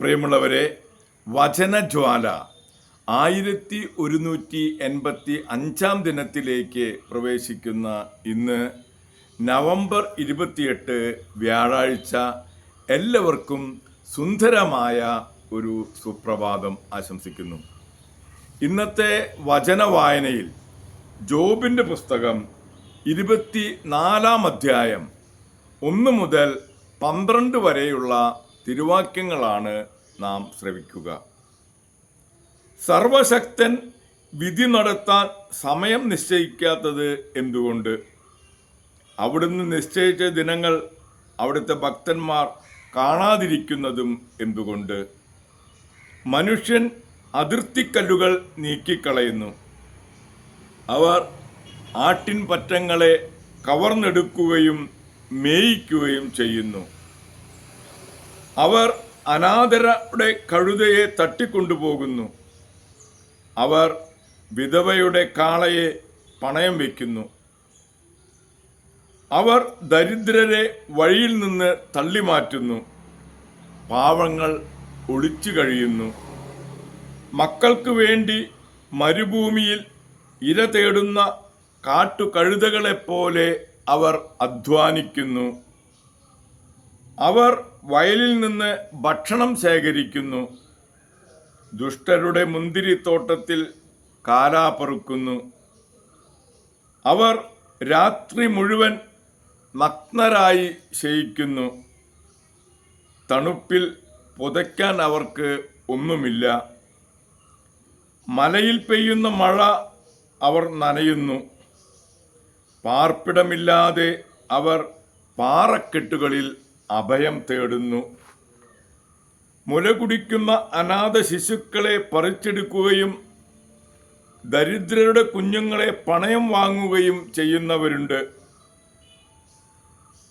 പ്രിയമുള്ളവരെ വചനജ്വാല ആയിരത്തി ഒരുന്നൂറ്റി എൺപത്തി അഞ്ചാം ദിനത്തിലേക്ക് പ്രവേശിക്കുന്ന ഇന്ന് നവംബർ ഇരുപത്തിയെട്ട് വ്യാഴാഴ്ച എല്ലാവർക്കും സുന്ദരമായ ഒരു സുപ്രഭാതം ആശംസിക്കുന്നു. ഇന്നത്തെ വചന വായനയിൽ ജോബിന്റെ പുസ്തകം ഇരുപത്തി നാലാം അധ്യായം ഒന്ന് മുതൽ പന്ത്രണ്ട് വരെയുള്ള തിരുവാക്യങ്ങളാണ് നാം ശ്രവിക്കുക. സർവശക്തൻ വിധി നടത്താൻ സമയം നിശ്ചയിക്കാത്തത് എന്തുകൊണ്ട്? അവിടുന്ന് നിശ്ചയിച്ച ദിനങ്ങൾ അവിടുത്തെ ഭക്തന്മാർ കാണാതിരിക്കുന്നതും എന്തുകൊണ്ട്? മനുഷ്യൻ അതിർത്തിക്കല്ലുകൾ നീക്കിക്കളയുന്നു. അവർ ആട്ടിൻ പറ്റങ്ങളെ കവർന്നെടുക്കുകയും മേയിക്കുകയും ചെയ്യുന്നു. അവർ അനാഥരുടെ കഴുതയെ തട്ടിക്കൊണ്ടുപോകുന്നു. അവർ വിധവയുടെ കാളയെ പണയം വയ്ക്കുന്നു. അവർ ദരിദ്രരെ വഴിയിൽ നിന്ന് തള്ളിമാറ്റുന്നു. പാവങ്ങൾ ഒളിച്ചു കഴിയുന്നു. മക്കൾക്ക് വേണ്ടി മരുഭൂമിയിൽ ഇര തേടുന്ന കാട്ടുകഴുതകളെപ്പോലെ അവർ അധ്വാനിക്കുന്നു. അവർ വയലിൽ നിന്ന് ഭക്ഷണം ശേഖരിക്കുന്നു. ദുഷ്ടരുടെ മുന്തിരിത്തോട്ടത്തിൽ കാലാപറുക്കുന്നു അവർ രാത്രി മുഴുവൻ നഗ്നരായി ശയിക്കുന്നു. തണുപ്പിൽ പുതയ്ക്കാൻ അവർക്ക് ഒന്നുമില്ല. മലയിൽ പെയ്യുന്ന മഴ അവർ നനയുന്നു. പാർപ്പിടമില്ലാതെ അവർ പാറക്കെട്ടുകളിൽ അഭയം തേടുന്നു. മുലകുടിക്കുന്ന അനാഥ ശിശുക്കളെ പറിച്ചെടുക്കുകയും ദരിദ്രരുടെ കുഞ്ഞുങ്ങളെ പണയം വാങ്ങുകയും ചെയ്യുന്നവരുണ്ട്.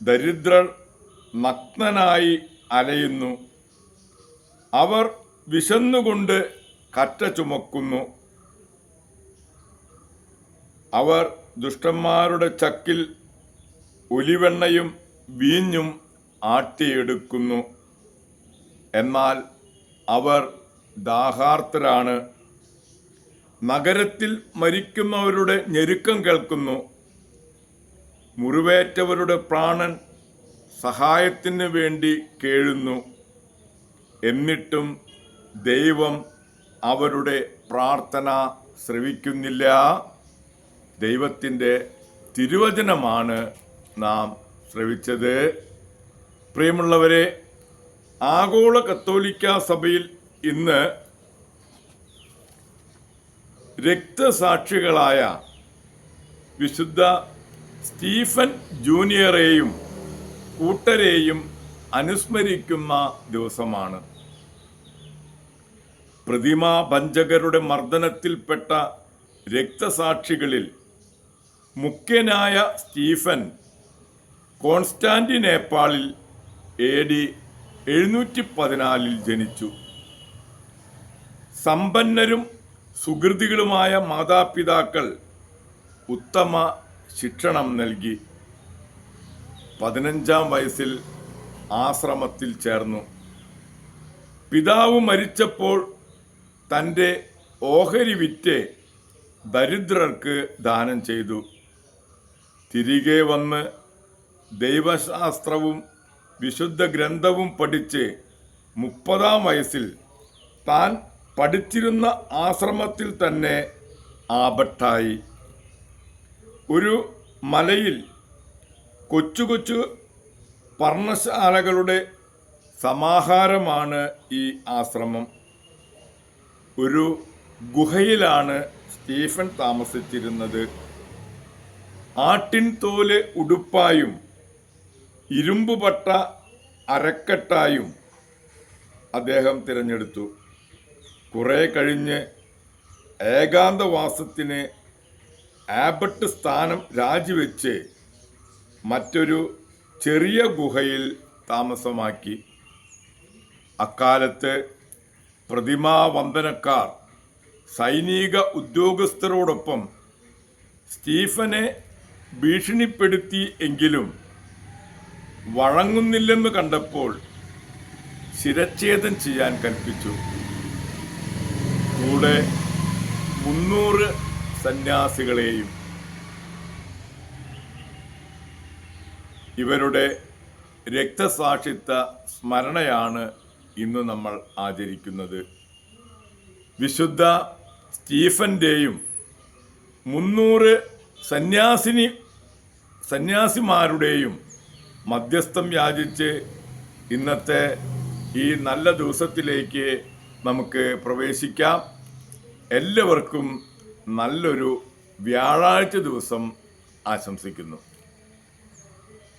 ദരിദ്രർ നഗ്നനായി അലയുന്നു. അവർ വിശന്നുകൊണ്ട് കറ്റ ചുമക്കുന്നു. അവർ ദുഷ്ടന്മാരുടെ ചക്കിൽ ഒലിവെണ്ണയും വീഞ്ഞും ആട്ടിയെടുക്കുന്നു. എന്നാൽ അവർ ദാഹാർത്തരാണ്. നഗരത്തിൽ മരിക്കുന്നവരുടെ ഞെരുക്കം കേൾക്കുന്നു. മുറിവേറ്റവരുടെ പ്രാണൻ സഹായത്തിന് വേണ്ടി കേഴുന്നു. എന്നിട്ടും ദൈവം അവരുടെ പ്രാർത്ഥന ശ്രവിക്കുന്നില്ല. ദൈവത്തിന്റെ തിരുവചനമാണ് നാം ശ്രവിച്ചത്. പ്രിയമുള്ളവരെ ആഗോള കത്തോലിക്ക സഭയിൽ ഇന്ന് രക്തസാക്ഷികളായ വിശുദ്ധ സ്റ്റീഫൻ ജൂനിയറേയും കൂട്ടരെയും അനുസ്മരിക്കുന്ന ദിവസമാണ്. പ്രതിമാ പഞ്ചകരുടെ മർദ്ദനത്തിൽപ്പെട്ട രക്തസാക്ഷികളിൽ മുഖ്യനായ സ്റ്റീഫൻ കോൺസ്റ്റാന്റിനേപ്പാളിൽ എ ഡി എഴുന്നൂറ്റി പതിനാലിൽ ജനിച്ചു. സമ്പന്നരും സുഹൃതികളുമായ മാതാപിതാക്കൾ ഉത്തമ ശിക്ഷണം നൽകി. പതിനഞ്ചാം വയസ്സിൽ ആശ്രമത്തിൽ ചേർന്നു. പിതാവ് മരിച്ചപ്പോൾ തന്റെ ഓഹരി വിറ്റ് ദരിദ്രർക്ക് ദാനം ചെയ്തു. തിരികെ വന്ന് ദൈവശാസ്ത്രവും വിശുദ്ധ ഗ്രന്ഥവും പഠിച്ച് മുപ്പതാം വയസ്സിൽ താൻ പഠിച്ചിരുന്ന ആശ്രമത്തിൽ തന്നെ ആപട്ടായി ഒരു മലയിൽ കൊച്ചു കൊച്ചു പർണശാലകളുടെ സമാഹാരമാണ് ഈ ആശ്രമം. ഒരു ഗുഹയിലാണ് സ്റ്റീഫൻ താമസിച്ചിരുന്നത്. ആട്ടിൻ തോൽ ഉടുപ്പായും ഇരുമ്പുപട്ട അരക്കെട്ടായും അദ്ദേഹം തിരഞ്ഞെടുത്തു. കുറേ കഴിഞ്ഞ് ഏകാന്തവാസത്തിന് ആബട്ട് സ്ഥാനം രാജിവെച്ച് മറ്റൊരു ചെറിയ ഗുഹയിൽ താമസമാക്കി. അക്കാലത്ത് പ്രതിമാവന്ദനക്കാർ സൈനിക ഉദ്യോഗസ്ഥരോടൊപ്പം സ്റ്റീഫനെ ഭീഷണിപ്പെടുത്തി എങ്കിലും വഴങ്ങുന്നില്ലെന്ന് കണ്ടപ്പോൾ ശിരച്ഛേദം ചെയ്യാൻ കൽപ്പിച്ചു. കൂടെ മുന്നൂറ് സന്യാസികളെയും. ഇവരുടെ രക്തസാക്ഷിത്വ സ്മരണയാണ് ഇന്ന് നമ്മൾ ആചരിക്കുന്നത്. വിശുദ്ധ സ്റ്റീഫന്റെയും മുന്നൂറ് സന്യാസിനി സന്യാസിമാരുടെയും മധ്യസ്ഥം യാചിച്ച് ഇന്നത്തെ ഈ നല്ല ദിവസത്തിലേക്ക് നമുക്ക് പ്രവേശിക്കാം. എല്ലാവർക്കും നല്ലൊരു വ്യാഴാഴ്ച ദിവസം ആശംസിക്കുന്നു.